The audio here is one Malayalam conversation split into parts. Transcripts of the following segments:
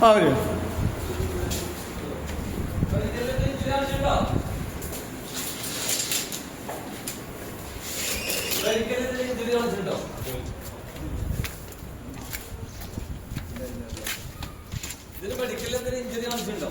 വരൂ ഇതിന് മെഡിക്കൽ എന്തെങ്കിലും ഇഞ്ചുറി കാണിച്ചിട്ടുണ്ടോ?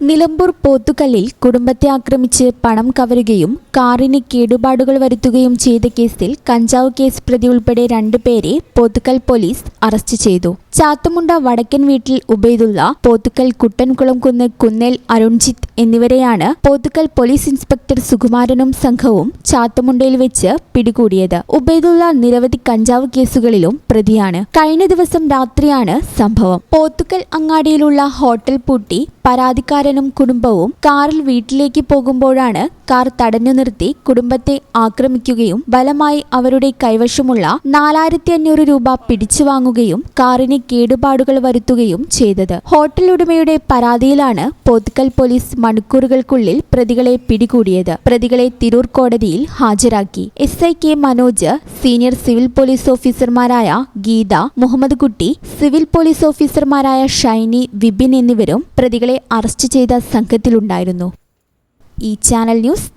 നിലമ്പൂർ പോത്തുകല്ലിൽ കുടുംബത്തെ ആക്രമിച്ച് പണം കവരുകയും കാറിന് കേടുപാടുകൾ വരുത്തുകയും ചെയ്ത കേസിൽ കഞ്ചാവ് കേസ് പ്രതി ഉൾപ്പെടെ രണ്ടുപേരെ പോത്തുക്കൽ പോലീസ് അറസ്റ്റ് ചെയ്തു. ചാത്തമുണ്ട വടക്കൻ വീട്ടിൽ ഉബൈദുള്ള പോത്തുക്കൽ കുട്ടൻകുളം കുന്ന് കുന്നേൽ അരുൺജിത്ത് എന്നിവരെയാണ് പോത്തുക്കൽ പോലീസ് ഇൻസ്പെക്ടർ സുകുമാരനും സംഘവും ചാത്തമുണ്ടയിൽ വെച്ച് പിടികൂടിയത്. ഉബൈദുള്ള നിരവധി കഞ്ചാവ് കേസുകളിലും പ്രതിയാണ്. കഴിഞ്ഞ ദിവസം രാത്രിയാണ് സംഭവം. പോത്തുക്കൽ അങ്ങാടിയിലുള്ള ഹോട്ടൽ പൂട്ടി പരാതിക്കാരനും കുടുംബവും കാറിൽ വീട്ടിലേക്ക് പോകുമ്പോഴാണ് കാർ തടഞ്ഞു നിർത്തി കുടുംബത്തെ ആക്രമിക്കുകയും ബലമായി അവരുടെ കൈവശമുള്ള നാലായിരത്തി അഞ്ഞൂറ് രൂപ പിടിച്ചു വാങ്ങുകയും കാറിന് കേടുപാടുകൾ വരുത്തുകയും ചെയ്തത്. ഹോട്ടൽ ഉടമയുടെ പരാതിയിലാണ് പോത്തുക്കൽ പോലീസ് മണിക്കൂറുകൾക്കുള്ളിൽ പ്രതികളെ പിടികൂടിയത്. പ്രതികളെ തിരൂർ കോടതിയിൽ ഹാജരാക്കി. S I K Manoj senior civil police ഓഫീസർമാരായ ഗീത മുഹമ്മദ് കുട്ടി സിവിൽ പോലീസ് ഓഫീസർമാരായ ഷൈനി വിപിൻ എന്നിവരും പ്രതികളെ അറസ്റ്റ് ചെയ്ത സംഘത്തിലുണ്ടായിരുന്നു. ഈ ചാനൽ ന്യൂസ്